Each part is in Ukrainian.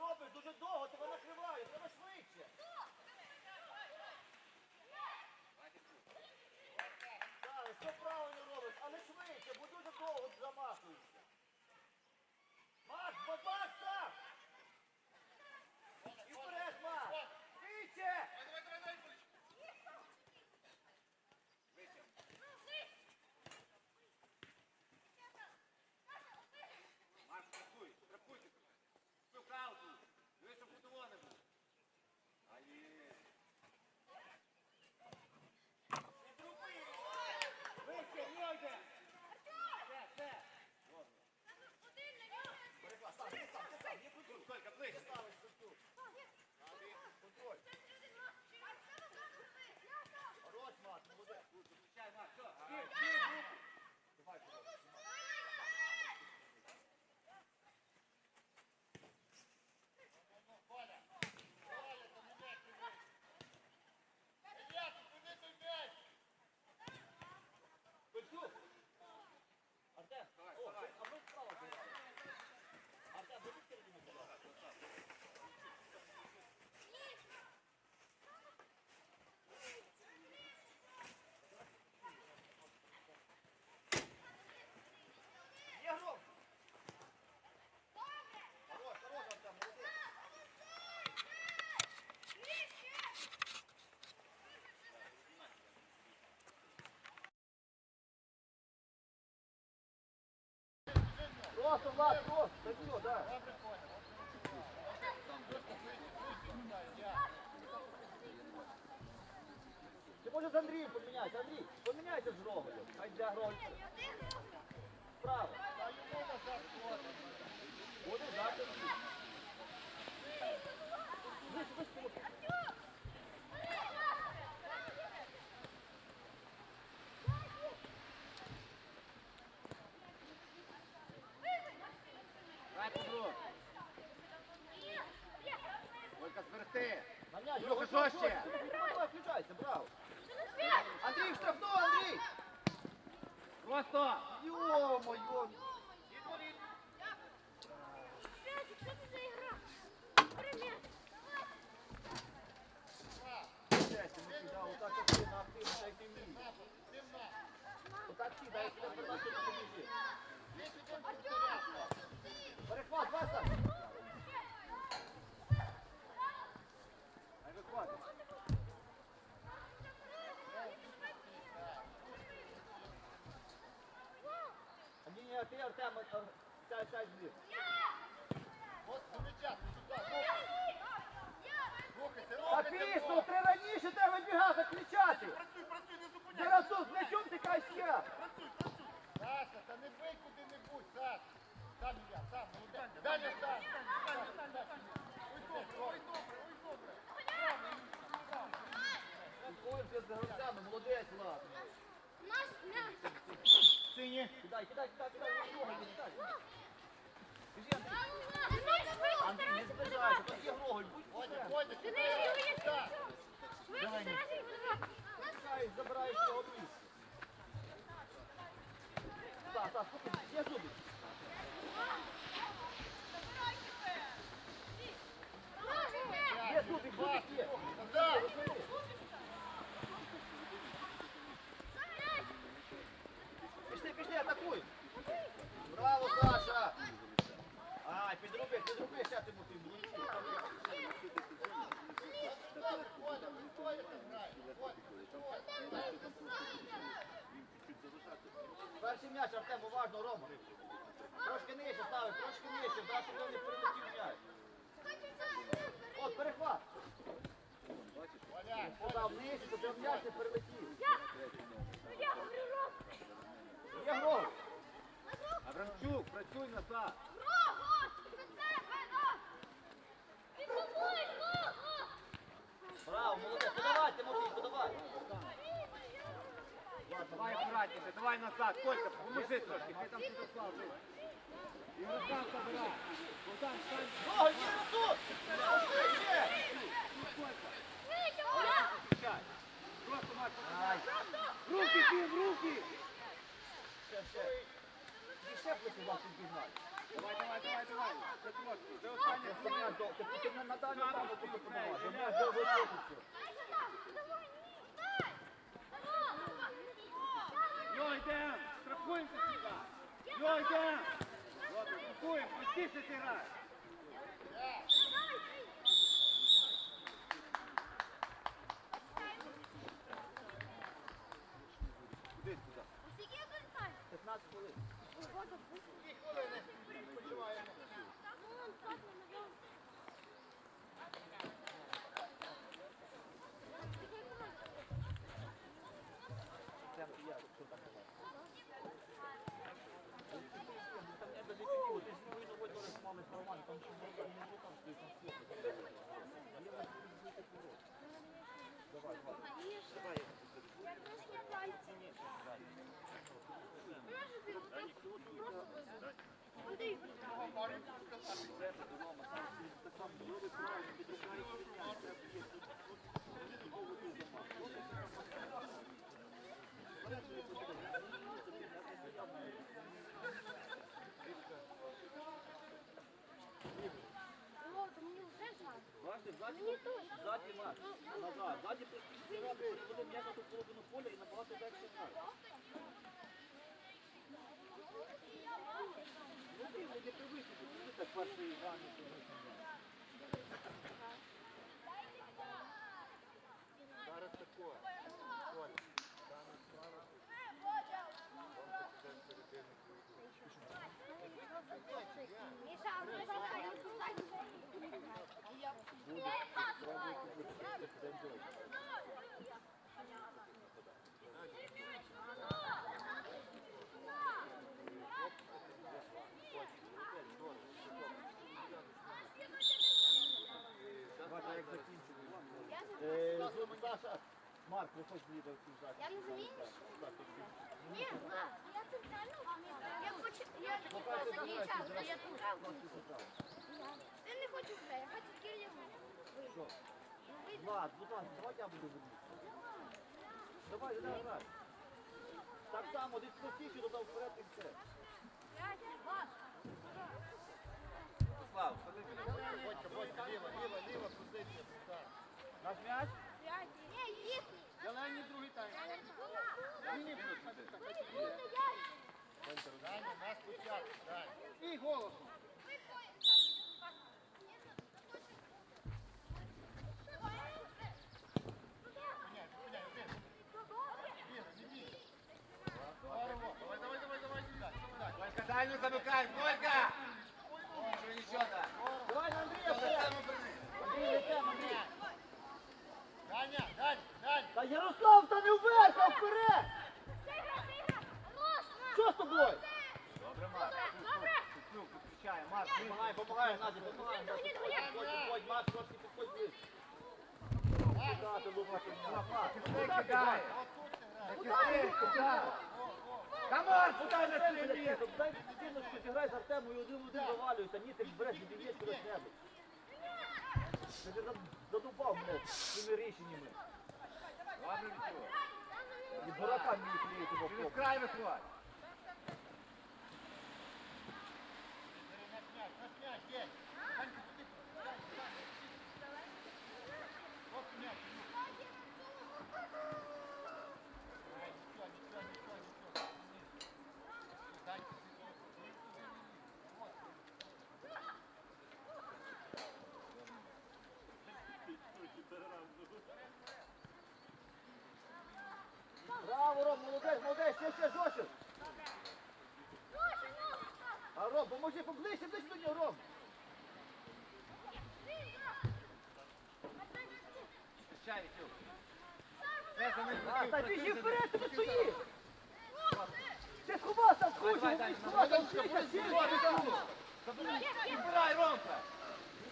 робиш дуже довго, тебе накриває, треба швидше. Все правильно робиш, але швидше, бо дуже довго замахуєшся. Макс, бабак сам! І вперед, Макс! Швидше! Маш, страхуй, страхуйте. Шукалку. Ви щоб футбола не було. А є. Вище, Йойде! Все, все! Переклад, сам, ти сам, ти сам, є контроль. Только ближче. Ставиш тут. Контроль. Хорош, Макс, молодець. Включай, Маш, все. Київ, Київ, руку. Давай, Павло. Петюк! Артем, Давай, о, давай. а ми справа граємо. Артем, будь середину, будь ласка. Є гром! Хорош, хорош, Артем, молодець. Просто, Влад, просто, так все, да. Ти може з Андрієм поміняйся, Андрій, поміняйся з Громою. Хай для Громою. Справа. Буде завтра. Дай побру. Только зберегти. Ще? Включайся, браво. Андрій, штрафно, Андрій! Просто. Ё-моё! Счастье, Микита, вот так активно, активно, так и вмієш. Вот так всі, дай сюди передачу на побіжи. Перехват, Васа! Ай виходить. Та ти раніше треба бігати, кричати! Працюй, працюй, не зупиняй. Зараз тут, з м'ячом ти кайся! Працюй, працюй. Саша, та не бий куди-небудь, Саш. Сам я, сам, молодець. Даня, сам. Ой, добре, ой, добре, ой, добре. Спілкуємося з гравцями, молодець, Влад. Сині. Кидай, кидай, кидай, кидай, не кидай. Біжи, Андрій. Не зближайся, тут є Гоголь, будь Водя, посеред. Водя, кидай. Так. Чекай, забираєш цього місця. Так, так, є зуби. Є зуби, зуби є. Так. Розумієш? Пішли, пішли, атакуй. Браво, Саша. Ай, підруби, підруби, ще ти мути. Водя, Водя там грає. Перший м'яч, Артем, уважно, Рома. Трошки нижче ставиш, трошки нижче, да, щоб він не перелетів м'яч. От, перехват. Подав нижче, то щоб м'яч не перелетів. Є гром. Абрамчук, працюй назад. Браво, молодець. Подавай, Тимофій, подавай. Давай давай назад. Колька, поможи трошки. Ти там сюди слав. Ігрока забирай. Богдан, стань. Гоголь, є тут! Швидше! Включай. Просто Марк, Ай, Руки, Ким, руки. ще, ще. І ще плити вашу пігнати. Давай, давай, давай, давай. Ще трошки. Це до- ти- ти на- на дальню штангу просто подавай, бо м'яч довго крутиться. Йо, йдем! Страхуємося сюди! Йо, йдем! Страхуємо, простіше ти грай! Куди сюди? 15 хвилин. Дві хвилини відпочиваємо. Прям я, що там казав. Там я даже пиво, ти ж не вийшов ось зараз мами з Романом, там ще не не було там стоїть там світло. А я вас буду звідти курок. Давай, давай. Бачите, ззаді, ззаді нас, назад, ззаді простіше грати, коли м'яко ту половину поля і набагато легше грати. Ну ти не привикли, ти так перший грані, як закінчили. Е, Саша, Марк, виходь звідти в захист. Я не так. Ні, я центрально. Я хочу, я такий останній час, то я тут. Ти не хочеш вже, я хочу Кирилл. Що? Влад, будь ласка, давай я буду веду. Давай, давай, грай. Так само, десь простіше, додав вперед і все. Слав, Наш м'яч? Ні, їхній. Зелені другий тайм. Ні, Даня, нас спочатку, Даня. І голосом. Міняй, міняй, один. Віра, не бій. Здорово. Давай, давай, давай, давай, сюди, сюди. Колька, дальню замикай, Колька! Що нічого так. Давай на Андрія вперед. Андрій, летем, Андрій. Даня, Даня, Даня. Та Ярослав, та не вверх, а вперед! Що з тобою? Добре, Марк. Куснюк, підключає. Марк, Помагай, помагай, Назі, помагай. Підходь, Макс, трошки підходь? Камон, подай на місце. Дай стіночку зіграй з Артемою, один один завалюйся, ні, ти береш і б'єш кудись небудь. Ти вже задубав мене цими рішеннями. І дурака мені в Через край виходь. Бери наш м'яч, наш м'яч, є. Данька, сюди. Даня, Даня. От м'яч. Ай, нічого, нічого, нічого, нічого. Данька, сюди. От. Браво, Ром, молодець, молодець, ще, ще, жорстче. А Ром, поможи поближче, ближче до нього, Ром. Включай, Вітюк. Це за ним А, хотів, та біжи вперед, ти стоїш. Ти сховався в кучу, Давай, ти давай, сховався в давай, кучу, ще, давай, ще, давай. ще. Збирай, Ромка.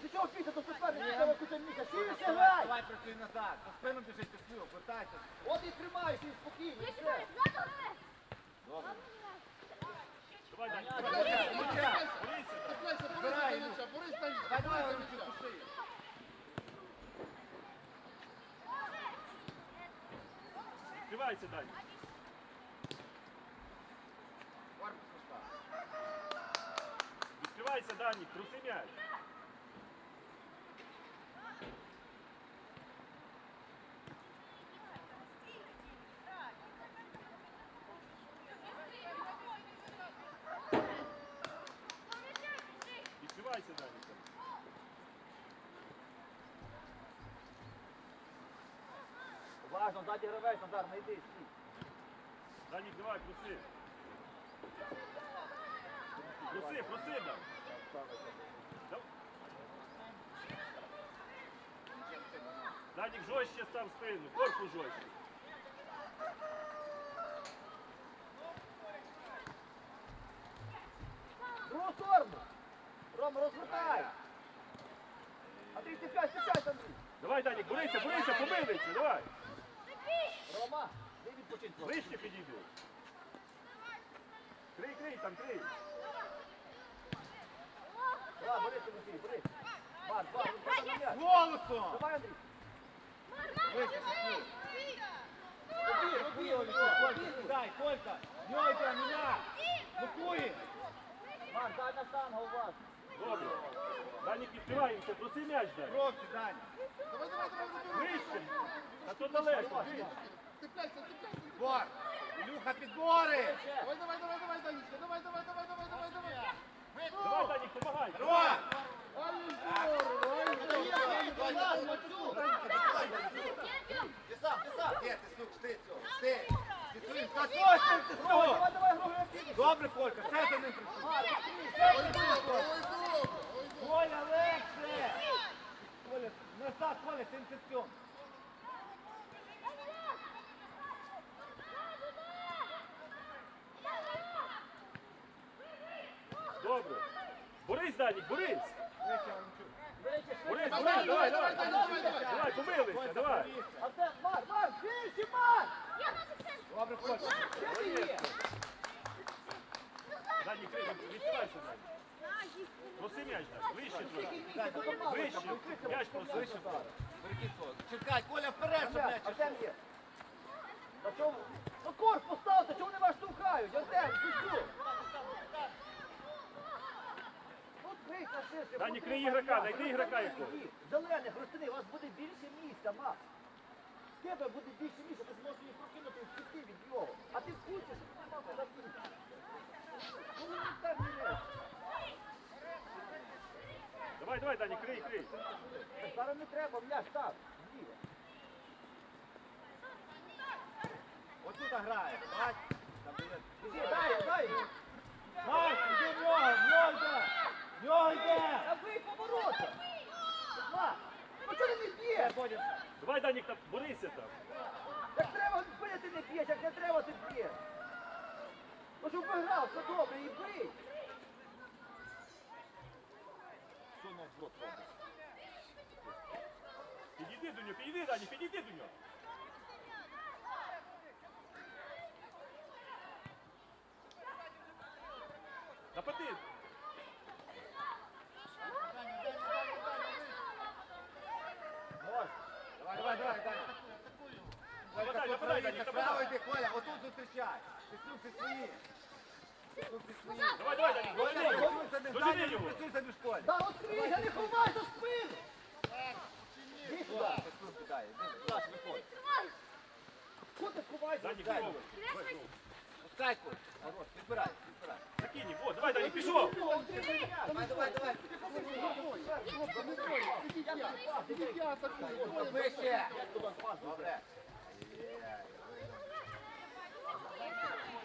Ти чого до суперника, тебе куча місця, ще ще Давай, грай. давай, працюй назад. За спину біжить Куснюк, вертайся. От і тримайся, і спокійно, і все. Добре. Понятно. Мовчай. Чекайся, Співайся, Даня. Корпус пішла. Данік, труси м'яч. Відкривайся, Данік. Уважно, ззаді гравець, Назар, не йди, стій. Данік, давай, проси. Проси, проси, да. Да- Данік жорстче став спину, корпус жорстче. Другу сторону. Рома, розвертай. Андрій, стікай, стікай, Андрій. Давай, Данік, борися, борися, помилися, давай. Рома, ти відпочинь трохи. Ближче підійди. Крий, крий, там крий. Да, бери, Тимофій, бери. Марк, Марк, ну, на м'яч. Голосом! Давай, Андрій. Роби, роби Колька, дай, Колька. Йойка, мене. Блокує. Марк, дай на штангу, уважно. Добре. Данік, відкриваємося, проси м'яч, дай. Хлопці, Даня. Давай, давай, давай, давай. Вище. Та то далеко, вище. Цепляйся, цепляйся. Бор. Ілюха, підбори. Давай, давай, давай, давай, Данечка. Давай, давай, давай, давай, давай, давай. Давай, Данік, помагай. Рот. Ай, здорово, ай. Ти сам, ти сам. Є, ти слух, ти цього. Ти. Ти своїм Давай, скотчем, ти слух. Добре, Колька, все за ним прийшов. Ой, добре, ой, добре. Коля, легше. Коля, назад, Коля, 77. Добре. Борись, Данік, борись. Борись, борись, давай, давай, давай, давай. давай, давай. Давай, помилися, давай. А це, Марк, Марк, Марк. Добре, Колька. Де ти є? Данік, Данік. Проси м'яч, Данік, вище мало, Вище. М'яч проси. Чекай, Коля, вперед, щоб м'яч Артем є. Та чому? Ну корт поставте, чому вони вас штовхають? Артем, ти Дані, крути крий ігрока, знайди ігрока. Ні, Зелених, розтини, у вас буде більше місця, Макс. В тебе буде більше місця, ти зможеш їх прокинути і втекти від нього. А ти вкрутиш, і нема куди кинути. Ну, елементарні речі. Давай, давай, Данік, крий, крий. Так Зараз не треба, м'яч, так, зліва. Отут грає. Бач. Там є. Біжи, дай, дай. Марк, іди в нього, в нього йде. В нього йде. Ви поворота. Ну чого ти не Де? Давай, Данік, там, борися там. Як треба бити, не б'єш, як не треба, ти б'єш. Ну щоб виграв, все добре, і бий. Сунув в рот робить. Підійди до нього, підійди, Данік, підійди до нього. Напади. Давай, давай, давай, давай. Нападай, нападай, Данік, Право йди, Коля, отут зустрічай. Ти слухай свої. Свої. Давай, давай, його. працюй за ним, Дожини Даня, його. за ним в школі. Да, відкрий, я не ховай за спину. Іди сюди. Слухай, дай. Саш, виходь. Данік, спину? знову. Пускай, Коля. Хорош, підбирай, підбирай. Закинь, вот, давай, Данік, пішов. Давай, давай, давай. Вище. Добре.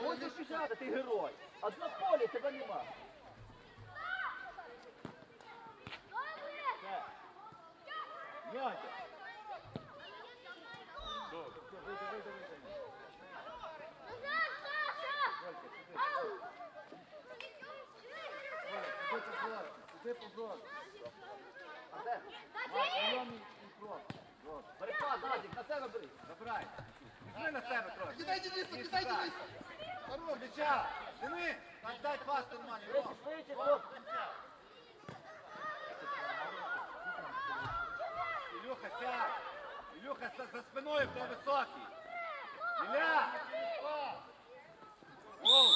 Ось герой. А на полі тебе нема. М'яч. Добре. Вийди, вийди, вийди. Коля, іди позор. Іди позор. А де? Прийомний і крок. Крок. Перепад, швидше. Ілюха, сядь. Ілюха, за, спиною хто високий. Ілля. Оу.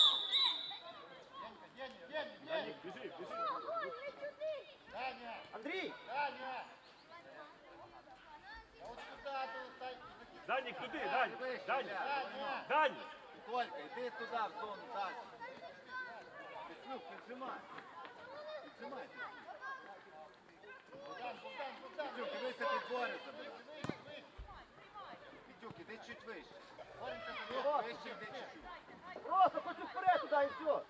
Данік, біжи, біжи. Андрій! Даня! Данік, туди, Дань! Дань! Дань! Колька, йди туди, в зону, так. Петлюк, піджимай. Піджимай. Богдан, Богдан, Богдан. Петлюк, дивися під Бориса. Петлюк, іди чуть вище. Вище, йди чуть-чуть. Просто хочу вперед туди і все.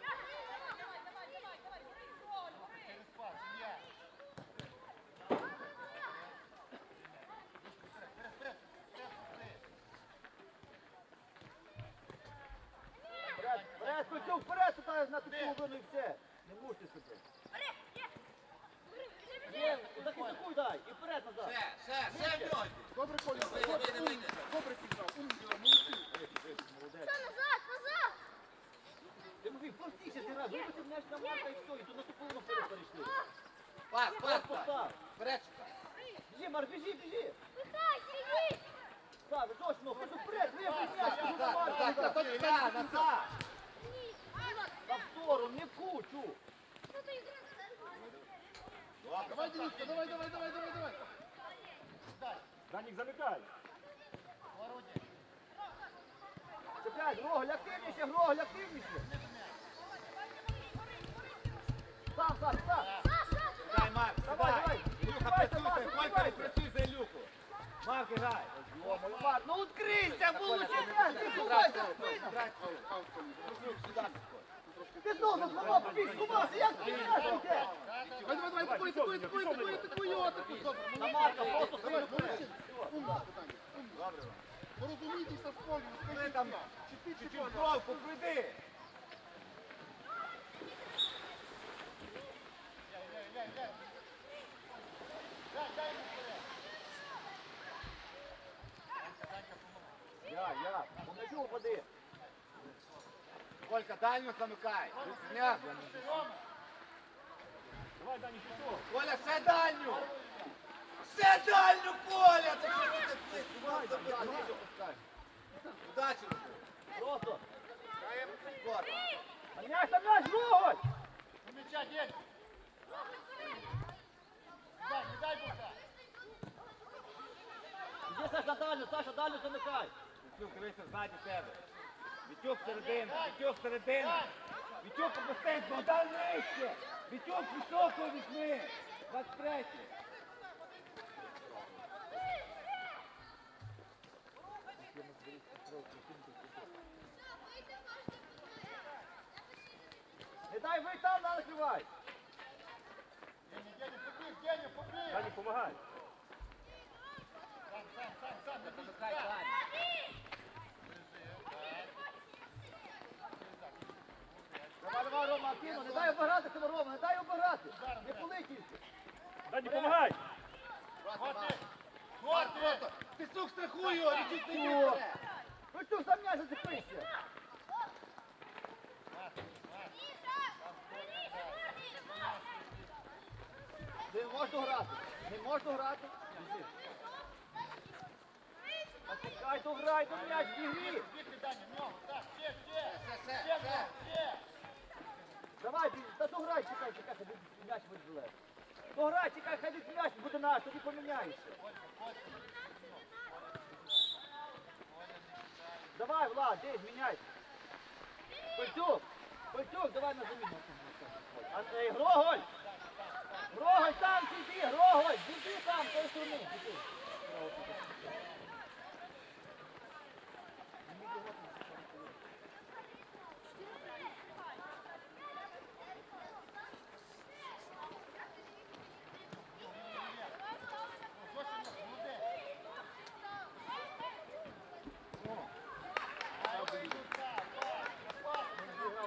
Вперед, туди на ту половину і все. Не мучте себе. Є, захиснику дай, і вперед назад. Ще, ще, ще в нього. Добре, Коля, Вийди, вийди, вийди. добре підбрав. Умніця, молодці. Молодець. Назад, назад! Тимофій, простіше зіграй, вибити м'яч на марка і все, і тут на ту половину вперед перейшли. Пас, пас, Пас постав. Вперед. Біжи, Марк, біжи, біжи. Пихай, сиди! Стави, точно, хочу вперед, вибий м'яч, куди на назад, марка. назад, На сторону, не в кучу. Давай, Дениска, давай, давай, давай, давай, давай. Данік, замикай. Чекай, Гроголь, активніше, Гроголь, активніше. Сам, сам, сам. Дай, Марк, Давай, сідай. давай. Ілюха, Давай, працюй, давай, працюй за Ілюху. Марк, грай. Марк, ну відкрийся, получи м'яч, ти ховайся, спина. грай, Ти знову заслонив, побіг, сховався, як ти м'яч йде? Давай, давай, давай, такой, такой, такой, такой, такой, о, такой, добре. Марка, просто питання, умно. Порозумійтеся з полем, Ти там так. Чуть-чуть, чуть-чуть чуть-чуть. прийди. Я, я, по м'ячу упади. Колька, дальню замикай. Давай, Данік, пішов. Коля, ще дальню. Ще дальню, Коля. Ти що ти ти? Давай, давай, давай. Удачі. Просто. Гор. А м'яч, там м'яч, Гроголь. У м'яча, день. Дай, не дай Бога. Іди, Саша, дальню, Саша, дальню замикай. Вітюк, дивися ззаді тебе. Вітюк середину, Вітюк середину. Вітюк опустись, Богдан нижче. Вітюк високо візьми. 23. Не дай ви там, на накривай. Деня, побіг, Деня, побіг. Данік, помагай. Сам, сам, сам, сам, не бійся, Замикай сам. далі. Давай, давай, Рома, активно, не дай обіграти себе, Рома, не дай обіграти. Не пули тільки. Помагай. Готи. Ти сук страхуй його, Вітюк не йде. Ну що, сам м'яч зацепися. Не можна грати. Не можна грати. Біжи. То грай, то м'яч, бігни. Бігти, Даня, нього, так, ще, ще. Ще, ще, Ще, ще. Давай, чекай, чекай, хай м'яч визволе. То грай, чекай, хай м'яч буде наш, тоді поміняєшся. Давай, Влад, десь, міняйся. Пальцюк, Пальцюк, давай на заміну. Андрей, Гроголь! Гроголь, там сиди, Гроголь, сиди там, з тої сторони. сиди.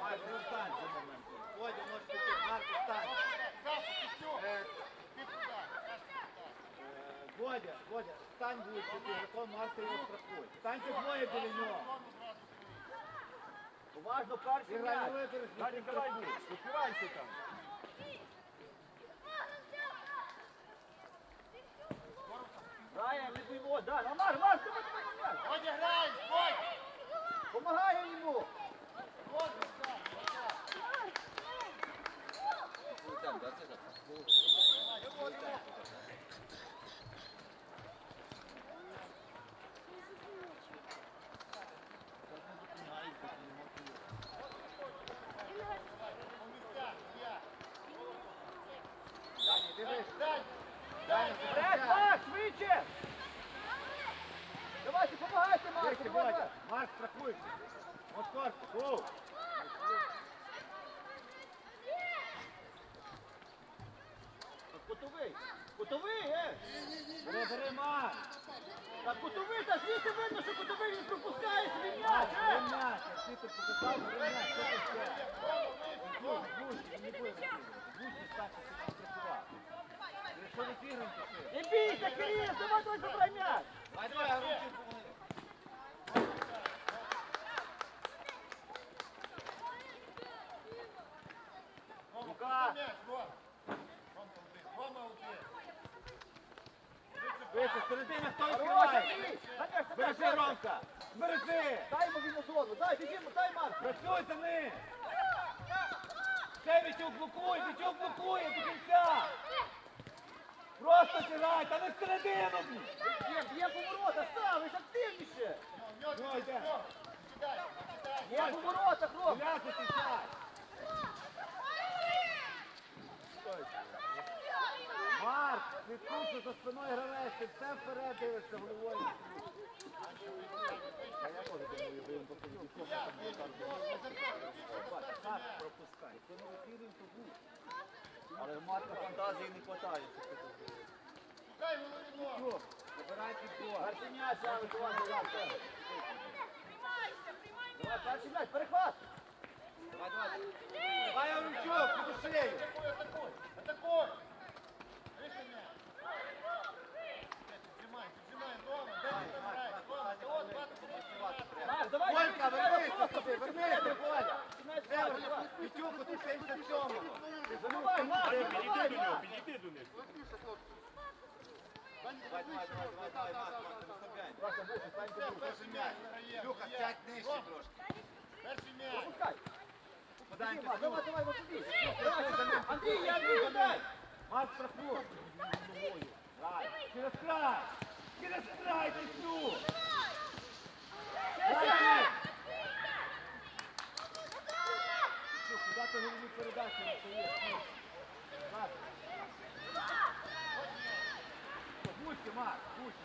Марк, не встань за момент. Водя, можеш піти. Марк, встань. Саша, Костюк. Е, Ти туди. Саша, туди. е, Водя, Водя, стань будь піти, Гракон його страхуй. Станьте двоє біля нього. Уважно, перший м'яч. Данік, давай, будь. Відкривайся там. Грає, не боїмо, да, на Марк, Марк, давай, давай, м'яч. Водя, грай, Водя. Помагає йому. Водя, Там, да, так, так. Швидше! Давайте, помагайте, Марку, Марк, страхуй. От гоу. Кутовий, кутовий, е! Бери, бери, Марк. Так кутовий, та звідси видно, що кутовий він пропускає свій м'яч, е! м'яч. Ти показав, бери м'яч. Що ти ще? Гусь, гусь, не буде. Гусь, старший, ти там працював. Якщо не зіграємо, то все. Не бійся, Кирил, давай, давай, забирай м'яч! Давай, давай, руки Рука. Вище, середина, хто відкриває? Дай, Ромка. Збережи. Дай йому він на зону, дай, біжимо, дай, Марк! Працюй за ним! Ще Вітюк блокує, Вітюк блокує до кінця! Просто тирай, та не всередину! блін! Б'є, б'є поворота, ставиш активніше! Ну, йде. Б'є поворота, Ром! Гуляти! Марк, слідкуй, за спиною гравець, ти все вперед дивишся головою. А я теж думаю, бо він просто Вітюком там не так Бачиш, Марк пропускай. Це не ефірів, то був. Але Марка фантазії не вистачає. Шукай. Вітюк, забирай підбор. Перший м'яч, а витувати, як це? Давай, перший м'яч, перехват! Давай, давай. Давай, Оручук, під шею. Атакуй, атакуй, атакуй. Мяч. Піджимай, піджимай, Рома. Рома, ти от, Марк, давай, Колька, швидше, треба вернися вернися, треба. Коля. М'яч, Де Марк, ви? давай. Вітюку, ти 77-го. Забивай, Марк, Підійди забивай, до нього, Марк! підійди до них. Давай, давай, давай, давай, давай, Марк, Марк, не розслабляй. Вася, вище, стань Все, тут. перший м'яч виграє. Люка, Є. сядь нижче Рома, трошки. Перший м'яч. Пропускай. Поданьки Марк, давай, сюди. давай, вот туди. Давай, Андрій, Андрій, дай! Марк, страхуй. Грай. Через край. Через край, ти всю. Грай, ти. Що, Куди ти передачу не? Марк. будьте. Марк, гуськи.